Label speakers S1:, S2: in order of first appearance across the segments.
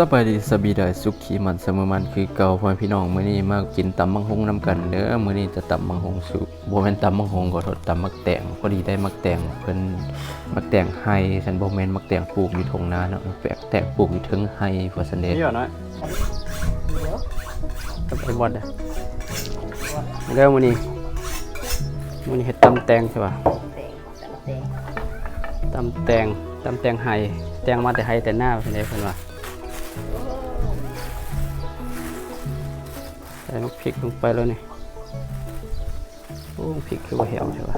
S1: สบายดีสบีดายสุขีมันเสมอมันคือเก่าพ่อพี่น้องมื้อนี้มากินตำมังหงน้ำกันเด้อมื้อนี้จะตำมังหงสุบ่แม่นตำมังหงก็ทดตำมักแตงพอดีได้มักแตงเพิ่นมักแตงไห้ฉันบ่แม่นมักแตงปลูกอยู่ทงนาเนาะแปลกแตงปลูกอยู่เทึงไห้ว่าซั่นเด้
S2: นี่เหรอน้อย
S1: กับไอ้บอดอะเด้อมื้อนี้มื้อนี้เฮ็ดตำแตงใช่ป่ะตำแตงตำแตงไห้แตงมาแต่ไห้แต่หน้าว่าซั่นเด้เพิ่นว่า ใส่มักพริกลงไปแล้วนี่โอ้พริกคือว่าเหี่ยวใช่ปะ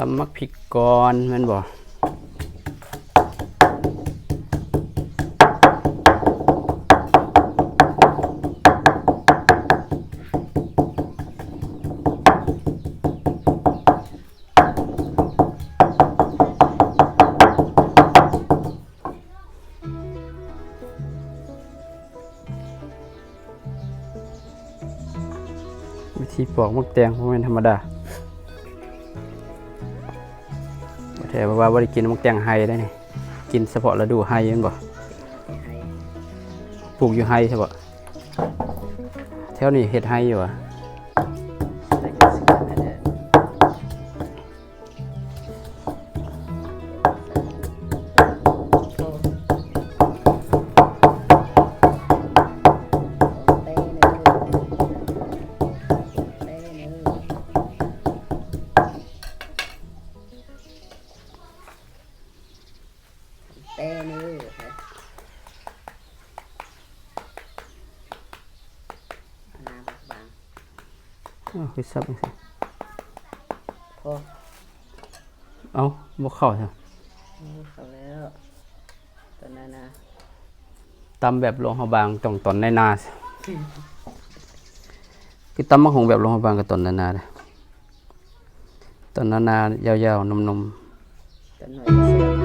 S1: ตำมักพริกก่อนม่นบ่วิธีปอกมักแตงบ่แม่นธรรมดา แท้ว่าบ่ได้กินมักแตงไฮได้นี่กินเฉพาะฤดูไฮแม่นบ่ปลูกอยู่ไฮใช่บ่แถวนี้เฮ็ดไฮอยู่อะ
S3: คื
S1: อซับจังซี่
S3: พอ
S1: เอ้าบ่เข้าใช่
S3: นี่เขาแล้วตอนนั้นนะ
S1: ตำแบบลงเฮาบางต้องตอนในนาสิคือตำมักหงแบบลงเฮาบางกับตอนในนาเด้อตอนนานายาวๆนม
S3: ตอนหน่อยก็เสีย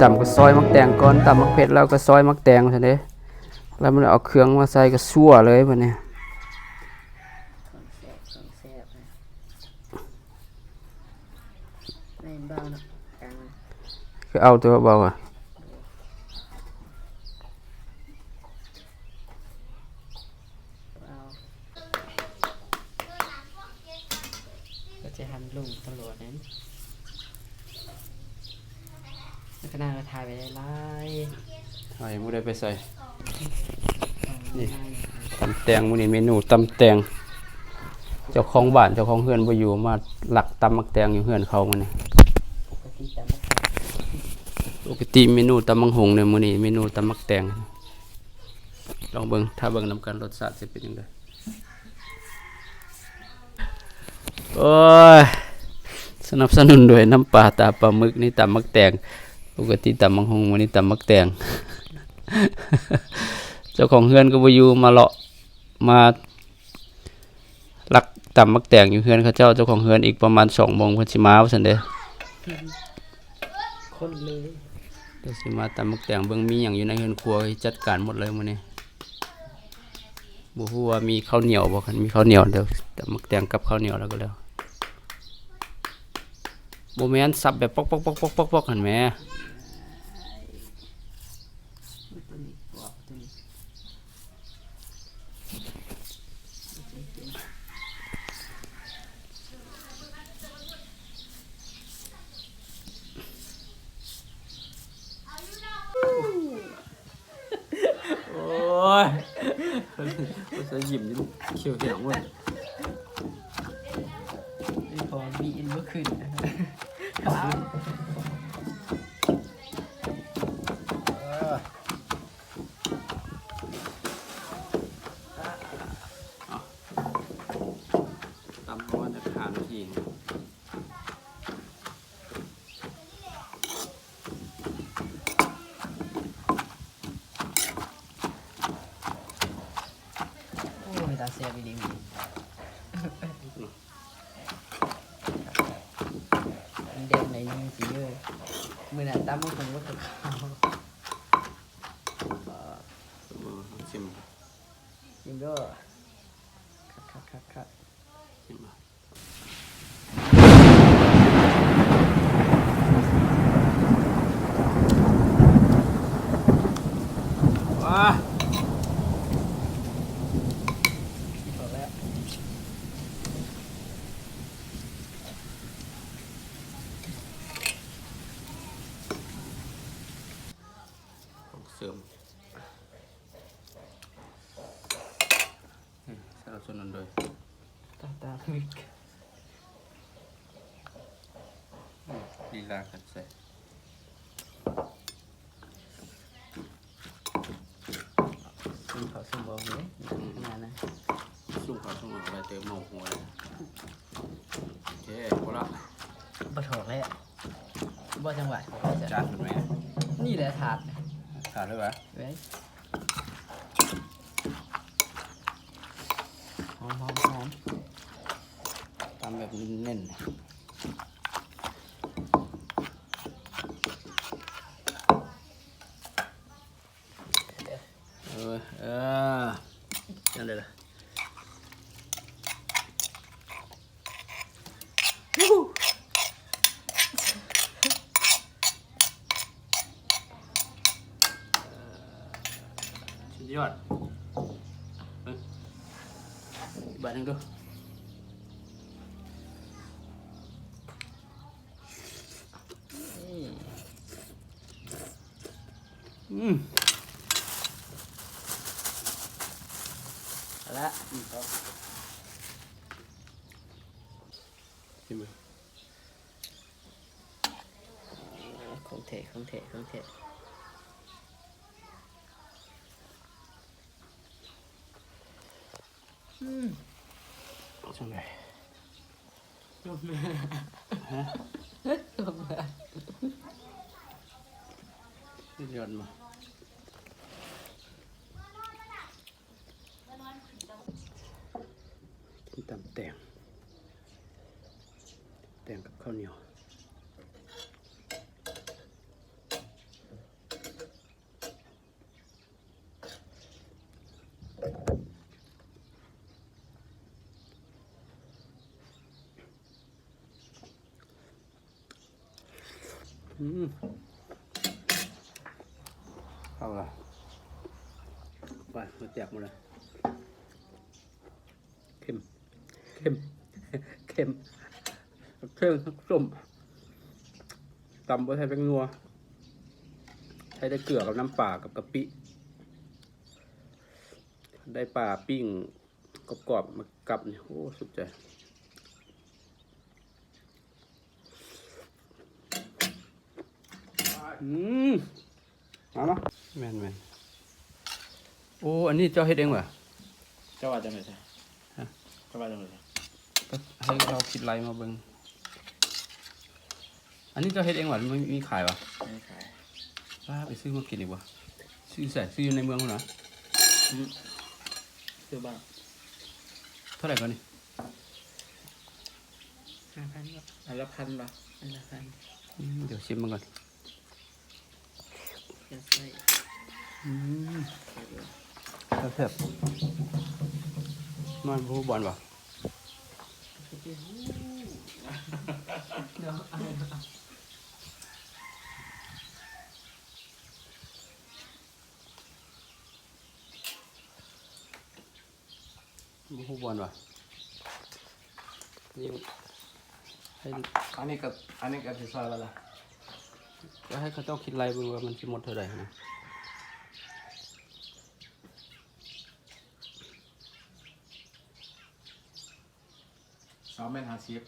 S1: ตำก็ซอยมักแตงก่อนตำมักเผ็ดแล้วก็ซอยมักแตงซั่นเด้แล้วมันเอาเครื่องมาใส่ก็ซั่วเลยบัดนี้
S3: ของแซ่บของแซ่บนะไม่เห็นเบาเนาะกลางมัน
S1: คือเอาตัวเบาอะ
S3: เอาก็จะหันลุงตำรวจนั้น แล้วก็น่าจะถ่ายไปได้ไล่
S1: เอายังบ่ได้ไปใส่ นี่
S3: นี่
S1: ตำแตงมื้อนี้เมนูตำแตง เจ้าของบ้านเจ้าของเฮือนบ่อยู่มาหลักตำมักแตงอยู่เฮือนเขามื้อนี้
S3: ปกติตามมาถ่าย
S1: ปกติเมนูตำมังหงเนี่ยมื้อนี้เมนูตำมักแตง ลองเบิ่งถ้าเบิ่งนํกันรสชาติสิเป็นจังไดโอ้ยสนับสนุนด้วยน้ำปลาตาปลาหมึกนี่ตำมักแตง ปกติตำมังหงมื้อนี้ตำมักแตง เจ้าของเฮือนก็บ่อยู่มาเลาะมาลักตำมักแตงอยู่เฮือนเขาเจ้าเจ้าของเฮือนอีกประมาณ2โมงเพิ่นสิมาว่าซั่นเด้
S3: คนเลย
S1: เดี๋ยวสิมาตำมักแตงเบิ่งมีหยังอยู่ในเฮือนครัวจัดการหมดเลยมื้อนี้บ่ฮู้ว่ามีข้าวเหนียวบ่คันมีข้าวเหนียวเดี๋ยวตำมักแตงกับข้าวเหนียวแล้วก็แล้ว บ่แม่นสับแบบปอกๆๆๆๆหั่นแหม
S3: ตัวนี้ปอกตัวนี้โอ้
S1: ใส่ยิ้มยิ้มเขียวเขียวเว้ย
S3: นี่พอบีอินเมื่อคืนนะครับ
S1: ตำประมาจะหานที
S3: โอ้ยตาเสียไปดีมีมันเด่นในยิงสีเลย มือหนาตั้มมันคงก็ขาว
S1: ชิม
S3: ยิงก็คัดคัดคัดคัด
S1: ชิมว้า
S3: พอแล้ว
S1: ของเสริมสนับสนุนโดย
S3: ตาตาวิก
S1: ลีลาขัดใส่
S3: ซึ่งเขาสมบูรณ์เลยงานนะ
S1: สุ่มขาวสุ่มอะไรเติมเมาหัวเลยโอเคพอละ
S3: บะถอกเลยอะบ่จังหวะเขาจะ
S1: จานถูกไหม
S3: นี่แหละถาด
S1: ขาดด้วยปะ
S3: เว้ยหอมหอมหอม
S1: ทำแบบเน้นๆเออเออนั่นเลยล่ะสุดยอดเฮ้ยอีกบาทหนึงดู อืม
S3: เอาละ
S1: ชิมเลย
S3: คงเทคงเทคงเทอืม
S1: จังเลย
S3: ลงมาลงมา
S1: สุดยอดมากิน ตำแตงแตงกับข้าวเหนียวอืมเข้าละไปมาแจกหมดเลยเข้ม เข้มเข้มเครื่องส้มตำบะไทยเป็นงัว ใช้ได้เกลือกับน้ำปลากับกะปิ ได้ปลาปิ้งกรอบๆมากับนี่โอ้สุดใจอืมมาเนาะแม่นแม่นโอ้ อันนี้เจ้าเฮ็ดเองเหรอ
S2: เจ้าว่าจังเลยใช่
S1: ฮะ
S2: เจ้าว่าจังเลยใช่
S1: ก็ให้เราคิดไลน์มาเบิ่งอันนี้เจ้าเฮ็ดเองเหรอไม่มีขายวะ
S2: ไม่ขาย
S1: ป้าไปซื้อมากินดีกว่าซื้อใส่ซื้ออยู่ในเมืองคนนะ
S2: ซื้อบ้าง
S1: เท่าไหร่ก่อนนี่
S3: ห้าพันก็
S2: อันละพันป่ะ
S3: อันละพัน
S1: อืมเดี๋ยวชิมมันก่อน
S3: จะใส่
S1: อืมแซ่บๆมันผู้บอลวะ
S3: เดี๋ยวเอา
S1: ผู้บอลวะนี่ให้
S2: อันนี้กับอันนี้กับสิซอยละละ
S1: ก็ให้เขาเจ้าคิดไลน์เบิ่งว่ามันสิหมดเท่าไหร่นะ
S2: สองเมตรห้าสิบ